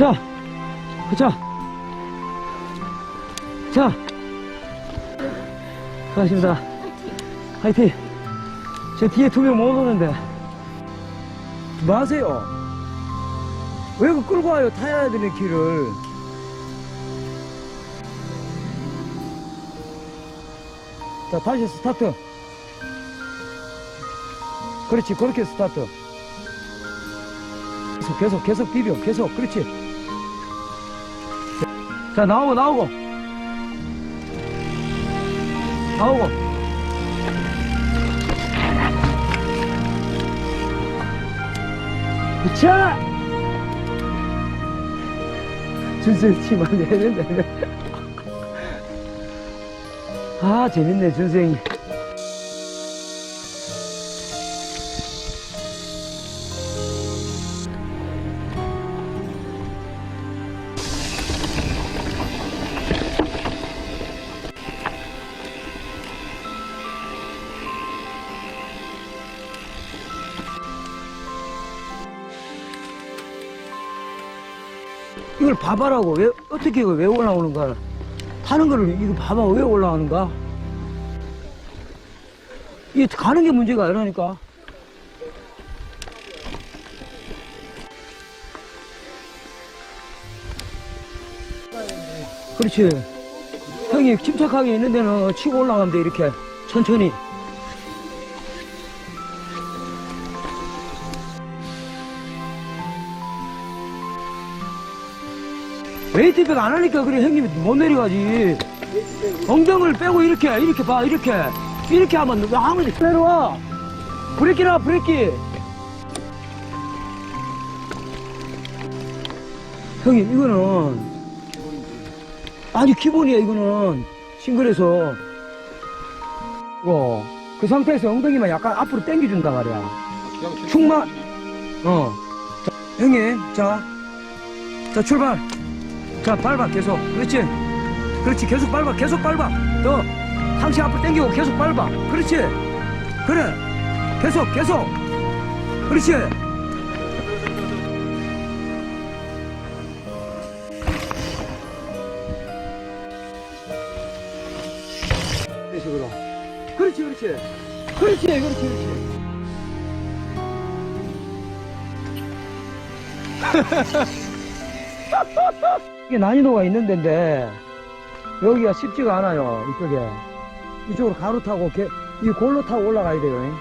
자, 자, 자, 수고하십니다. 화이팅! 제 뒤에 두 명 못 오는데. 뭐 하세요? 왜 그 끌고 와요? 타야 되는 길을. 자, 다시 스타트. 그렇지, 그렇게 스타트. 계속, 계속, 계속 비벼. 계속, 그렇지. 자, 나오고, 나오고. 나오고. 자! 준생 팀 안에 했는데. 아, 재밌네, 준생이. 이걸 봐봐라고. 왜, 어떻게 이거 왜 올라오는가. 타는 거를 이거 봐봐. 왜 올라오는가. 이게 가는 게 문제가 아니라니까. 그렇지. 형이 침착하게 있는 데는 치고 올라가면 돼, 이렇게. 천천히. 웨이트백 안 하니까 그래 형님이 못 내려가지. 엉덩을 빼고 이렇게 이렇게 봐 이렇게. 이렇게 하면 왜 아무리 내려와. 브레이키나 브레이키 형님 이거는 아니 기본이야 이거는. 싱글에서. 이거 그 상태에서 엉덩이만 약간 앞으로 당겨준다 말이야. 충만 어. 자, 형님 자, 자 출발 자 밟아 계속. 그렇지? 그렇지. 계속 밟아 계속 밟아. 더. 상체 앞으로 당기고 계속 밟아. 그렇지? 그래. 계속 계속. 그렇지? 그런 식으로 그렇지 그렇지. 그렇지 그렇지 그렇지 이게 난이도가 있는 데인데 여기가 쉽지가 않아요 이쪽에. 이쪽으로 가로 타고 개- 이 골로 타고 올라가야 돼요.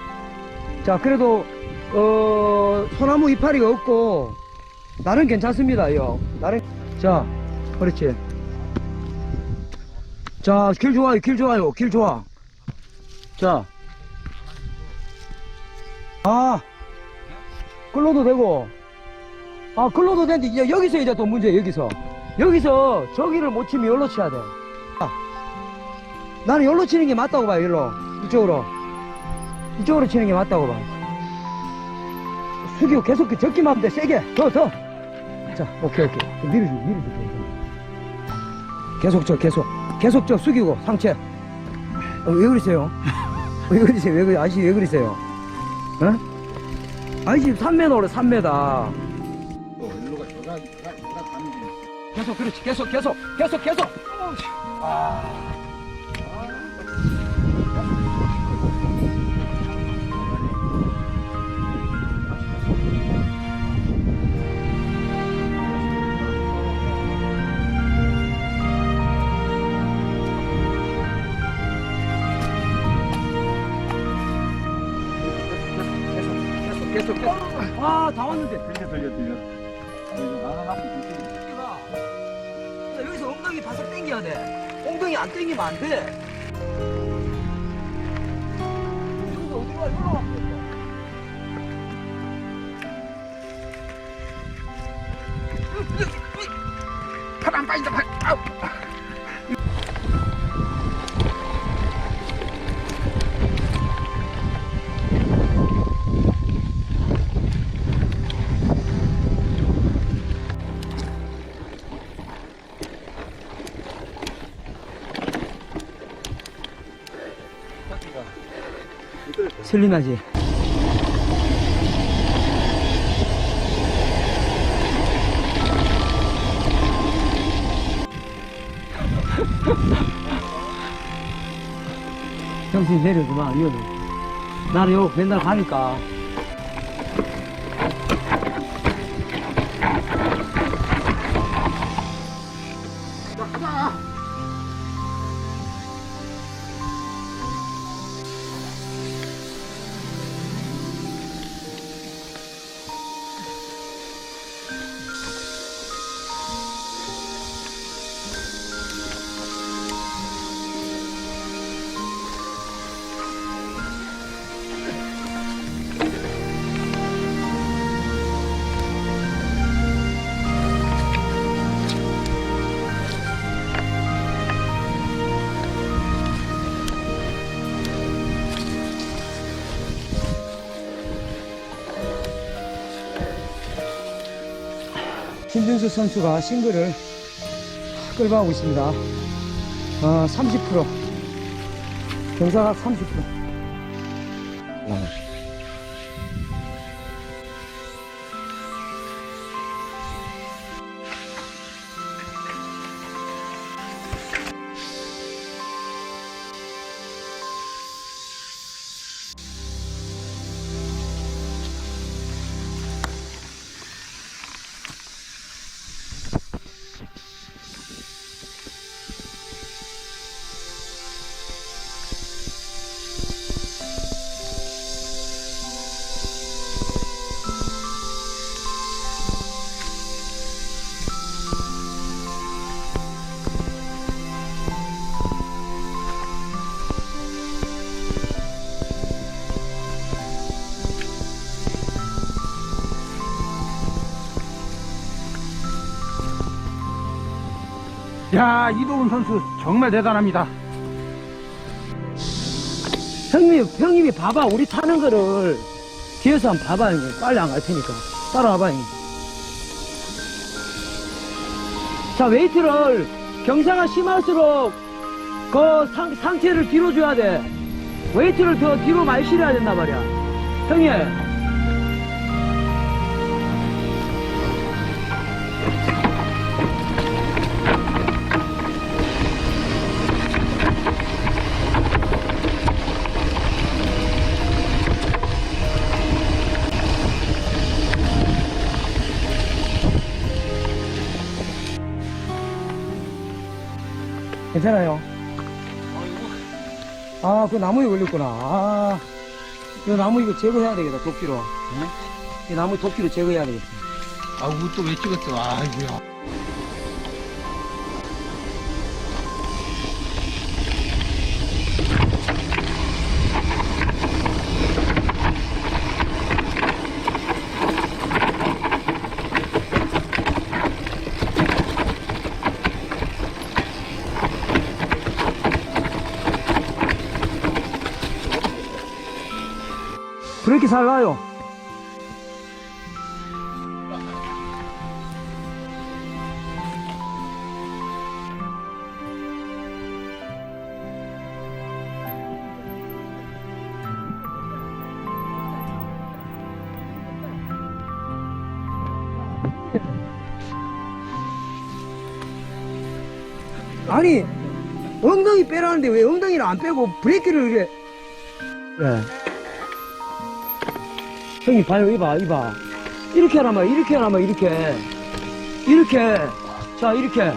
자 그래도 어 소나무 이파리가 없고 나는 괜찮습니다 요 나는 자 그렇지. 자 길 좋아요 길 좋아요 길 좋아. 자. 아, 끌러도 되고, 아, 끌러도 되는데, 이제 여기서 이제 또 문제, 여기서. 여기서 저기를 못 치면 여기로 쳐야 돼. 아, 나는 여기로 치는 게 맞다고 봐요, 여기로. 이쪽으로. 이쪽으로 치는 게 맞다고 봐. 숙이고 계속 적기만 하면 돼, 세게. 더, 더. 자, 오케이, 오케이. 좀 밀어줘, 밀어줘. 계속 저, 계속. 계속 저 숙이고, 상체. 어, 왜 그러세요? 왜 그러세요? 왜 그러, 아저씨 왜 그러세요? 어? 지금 3m 오래 3m 계속 그렇지. 계속 계속 계속 계속. 계속 계속 계속. 아다 왔는데. 들려 들려 들려. 여기서 엉덩이 바싹 당겨야 돼. 엉덩이 안 당기면 안 돼. 팔안 빠진다 팔. 아우. 슬림하지. 정신 내려 그만 위험해. 나는 요 맨날 가니까. 김준수 선수가 싱글을 끌어가고 있습니다. 어, 30%. 경사각 30%. 야, 이도훈 선수 정말 대단합니다. 형님, 형님이 봐봐. 우리 타는 거를 뒤에서 한번 봐봐, 형님. 빨리 안 갈 테니까. 따라와봐, 형님. 자, 웨이트를 경사가 심할수록 그 상, 상체를 뒤로 줘야 돼. 웨이트를 더 뒤로 많이 실어야 된단 말이야. 형님. 괜찮아요. 아, 그 나무에 걸렸구나. 아, 이 나무 이거 제거해야 되겠다, 도끼로. 이 나무 도끼로 제거해야 되겠다. 아우, 또 왜 찍었어? 아이고야. 잘 나요. 아니 엉덩이 빼라는데 왜 엉덩이를 안 빼고 브레이크를 이래 네. 형님 봐요 이봐 이봐. 이렇게 하라면 이렇게 하라면 이렇게. 이렇게. 자 이렇게.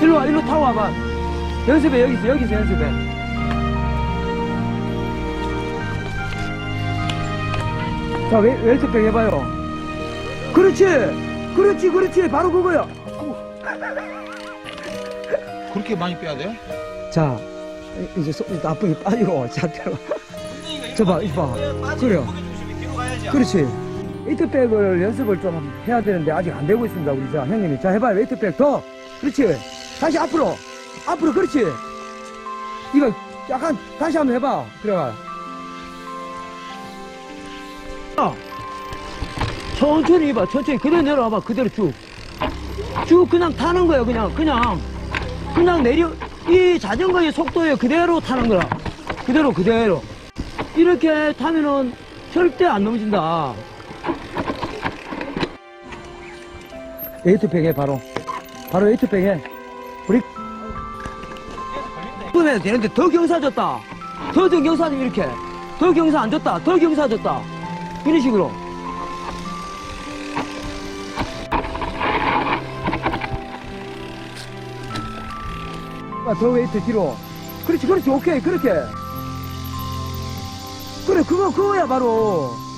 일로 와 일로 타고 와봐. 연습해 여기서 여기서 연습해. 자 웨, 웨이트백 해봐요. 그렇지 그렇지 그렇지. 바로 그거야. 그렇게 많이 빼야 돼요? 자 이- 이제 소, 나쁘게 빠지고. 자 들어 저봐 이봐. 그래요 그렇지. 웨이트백을 연습을 좀 해야 되는데 아직 안 되고 있습니다 우리 자 형님이. 자 해봐요 웨이트백 더. 그렇지. 다시 앞으로. 앞으로 그렇지. 이거 약간 다시 한번 해봐. 그래가. 아, 천천히 해봐 천천히. 그대로 내려와봐 그대로 쭉. 쭉 그냥 타는 거예요 그냥. 그냥. 그냥 내려 이 자전거의 속도에 그대로 타는 거야. 그대로 그대로 이렇게 타면은 절대 안 넘어진다 에이트백 해 바로 바로 에이트백 해 브레이크 해도 되는데 더 경사졌다. 더더 경사져 이렇게. 더 경사 안 줬다. 더 경사졌다. 이런 식으로. 아, 더 웨이트 뒤로. 그렇지, 그렇지, 오케이, 그렇게. 그래, 그거, 그거야, 바로.